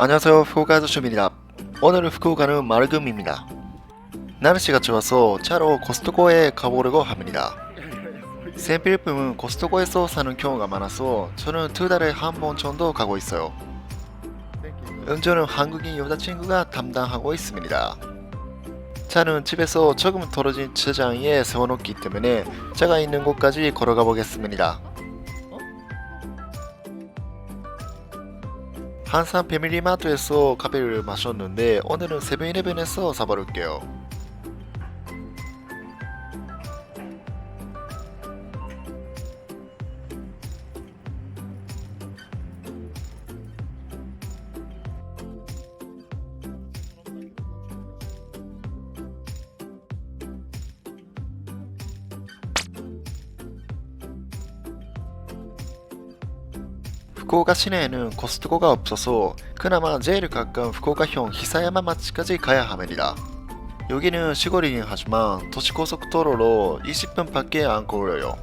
안녕하세요 후쿠오카 주민입니다. 오늘은 후쿠오카는 마르금입니다. 날씨가 좋아서 차로 코스트코에 가보려고 합니다. 생필품은 코스트코에서 사는 경우가 많아서 저는 두 달에 한 번 정도 가고 있어요. 운전은 한국인 여자친구가 담당하고 있습니다. 차는 집에서 조금 떨어진 주차장에 세워놓기 때문에 차가 있는 곳까지 걸어가 보겠습니다 한산 패밀리마트에서 카페를 마셨는데 오늘은 세븐일레븐에서 사버릴게요. 후쿠오카 시내에는 코스트코가 없어서 그나마 제일 가까운 후쿠오카형 히사야마 마치까지 가야 합니다. 여기는 시골이긴 하지만 도시고속도로로 20분밖에 안 걸려요.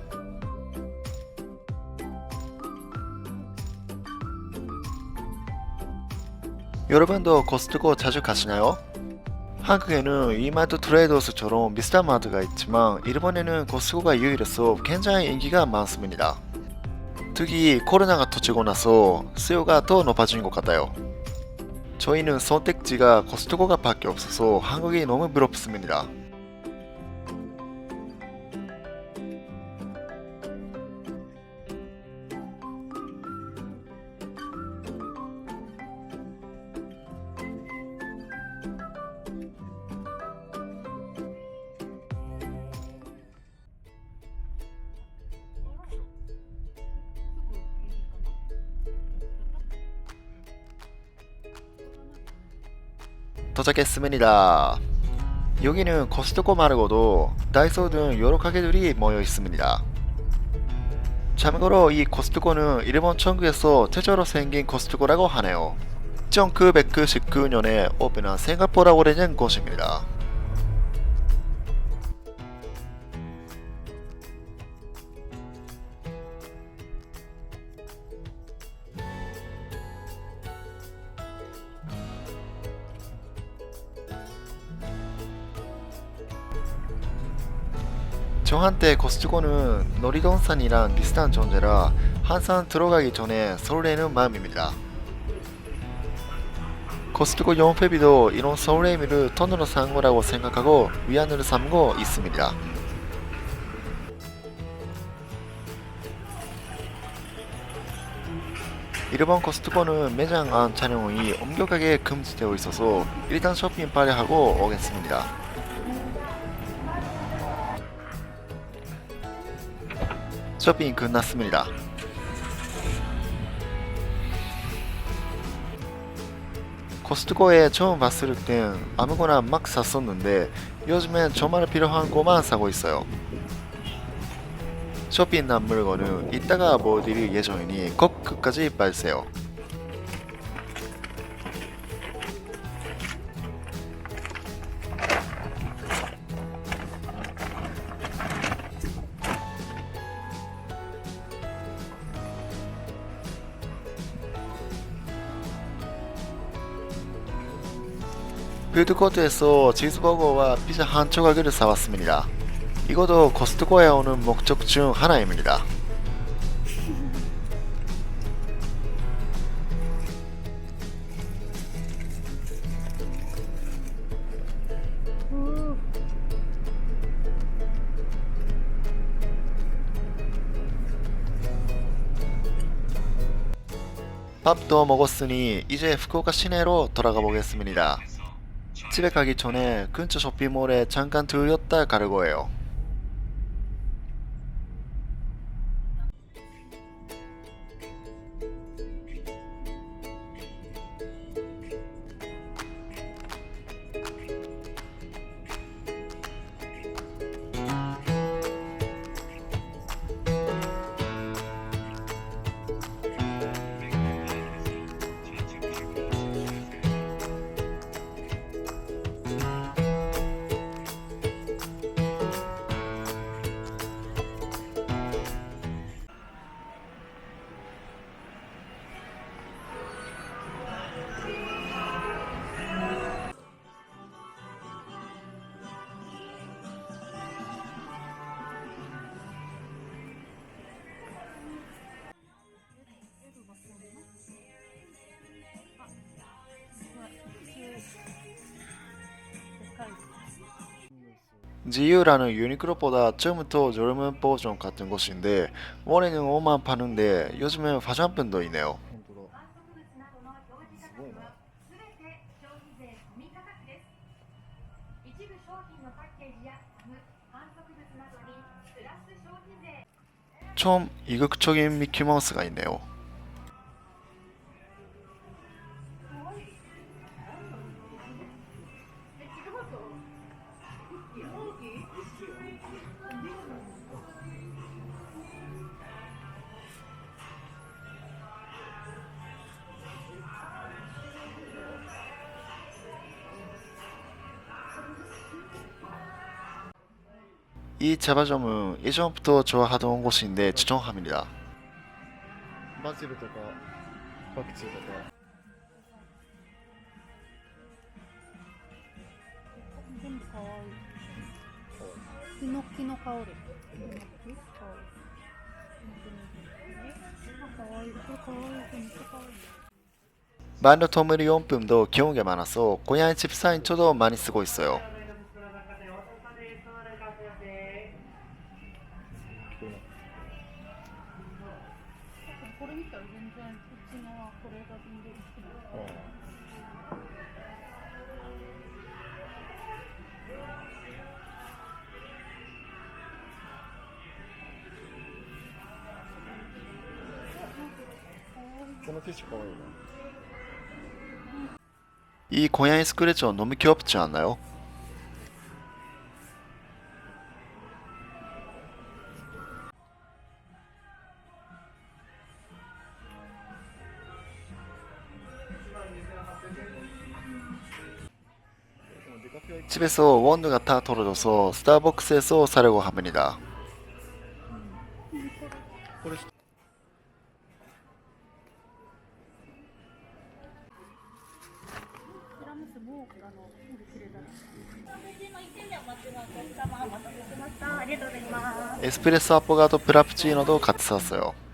여러분도 코스트코 자주 가시나요? 한국에는 이마트 트레이더스처럼 비슷한 마트가 있지만 일본에는 코스트코가 유일해서 굉장히 인기가 많습니다. 특히 코로나가 터지고 나서 수요가 더 높아진 것 같아요. 저희는 선택지가 코스트코가 밖에 없어서 한국이 너무 부럽습니다. 도착했습니다. 여기는 코스트코 말고도 다이소 등 여러 가게들이 모여 있습니다. 참고로 이 코스트코는 일본 천국에서 최초로 생긴 코스트코라고 하네요. 1999년에 오픈한 싱가포르 오래된 곳입니다. 저한테 코스트코는 놀이동산이랑 비슷한 존재라 항상 들어가기 전에 설레는 마음입니다. 코스트코 영업회비도 이런 설레미를 돈으로 산 거라고 생각하고 위안을 삼고 있습니다. 일본 코스트코는 매장 안 촬영이 엄격하게 금지되어 있어서 일단 쇼핑 빨리 하고 오겠습니다. 쇼핑 끝났습니다. 코스트코에 처음 봤을 땐 아무거나 막 샀었는데 요즘엔 정말 필요한 것만 사고 있어요. 쇼핑한 물건은 이따가 보여드릴 예정이니 꼭 끝까지 봐주세요. 푸드코트에서 치즈버거와 피자 한 조각을 사왔습니다. 이것도 코스트코에 오는 목적 중 하나입니다. 밥도 먹었으니 이제 후쿠오카 시내로 돌아가 보겠습니다. 집에 가기 전에 근처 쇼핑몰에 잠깐 들렸다 가려고 해 지유라는 유니크로보다 처음부터 저렴한 버전 같은 곳인데 원래는 5만 파는데 요즘엔 화장품도 있네요. 좀 이국적인 미키마우스가 있네요. 이 제과점은 예전부터 좋아하던 곳인데 추천합니다. バジルとかパクチーとか全部かわいい。ヒノキの香り。ヒノキかわいい。あ、かわいい。これかわいい。めっちゃかわいい。 반려동물용품도 귀여운 게 많아서 고양이 집 사인초도 많이 쓰고 있어요. 聞こえないこれ見たら全然こっちのはこれが全然好きなの。ああこのティッシュかわいいな 이 고양이 스크래쳐 너무 귀엽지 않나요? 집에서 원두가 다 떨어져서 스타벅스에서 사려고 합니 다. 에스프레소 아포가도 브라푸치노도 같이 샀어 요.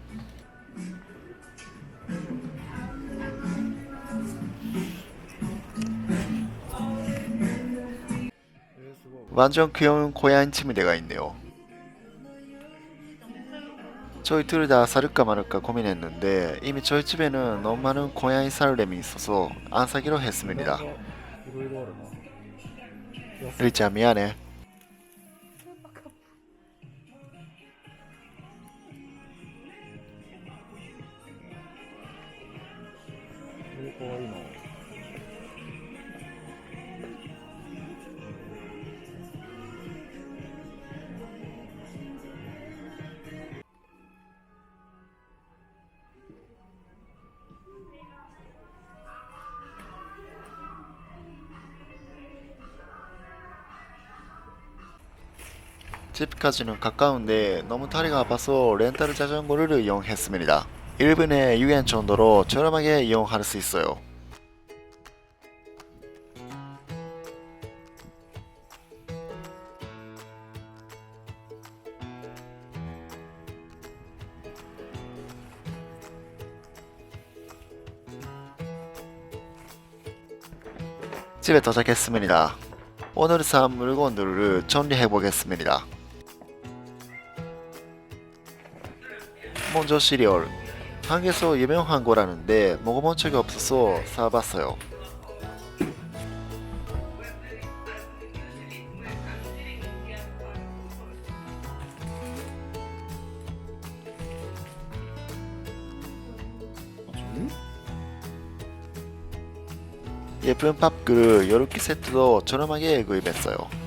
완전 귀여운 고양이 침대가 있네요. 저희 둘 다 사를까 말까 고민했는데 이미 저희 집에는 너무 많은 고양이 살렘이 있어서 안 사기로 했습니다. 리자 미안해. 어, 어, 어, 집까지는 가까운데 너무 다리가 아파서 렌탈 자전거를 이용했습니다. 1분에 6엔 정도로 저렴하게 이용할 수 있어요. 집에 도착했습니다. 오늘 산 물건들을 정리해 보겠습니다. 먼저 시리얼. 한국에서 유명한 거라는데 먹어본 적이 없어서 사봤어요. 예쁜 팝그릇 10개 세트도 저렴하게 구입했어요.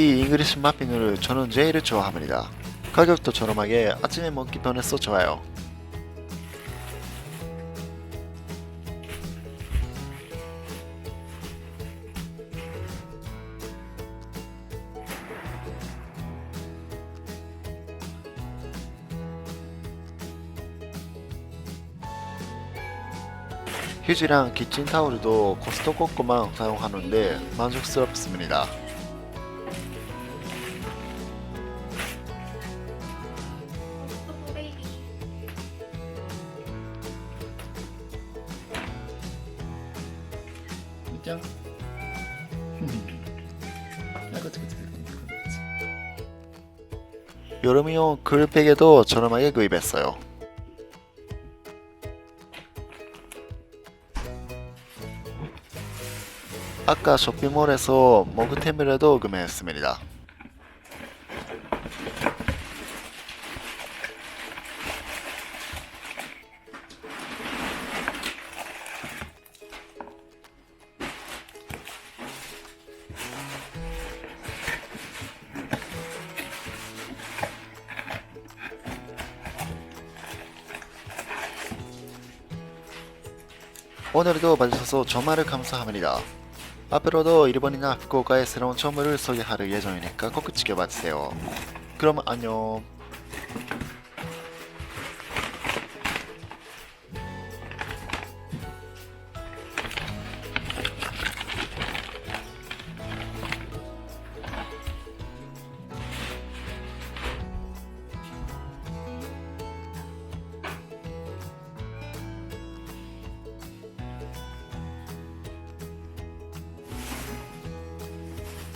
이 잉글리시 마핑을 저는 제일 좋아합니다. 가격도 저렴하게 아침에 먹기 편해서 좋아요. 휴지랑 키친 타올도 코스트코 것만 사용하는데 만족스럽습니다. 여름용 글백에도 저렴하게 구입했어요. 아까 쇼핑몰에서 머그템이라도 구매했습니다. 오늘도 봐주셔서 정말 감사합니다. 앞으로도 일본이나 후쿠오카의 새로운 선물을 소개할 예정이니까 꼭 지켜봐주세요. 그럼 안녕.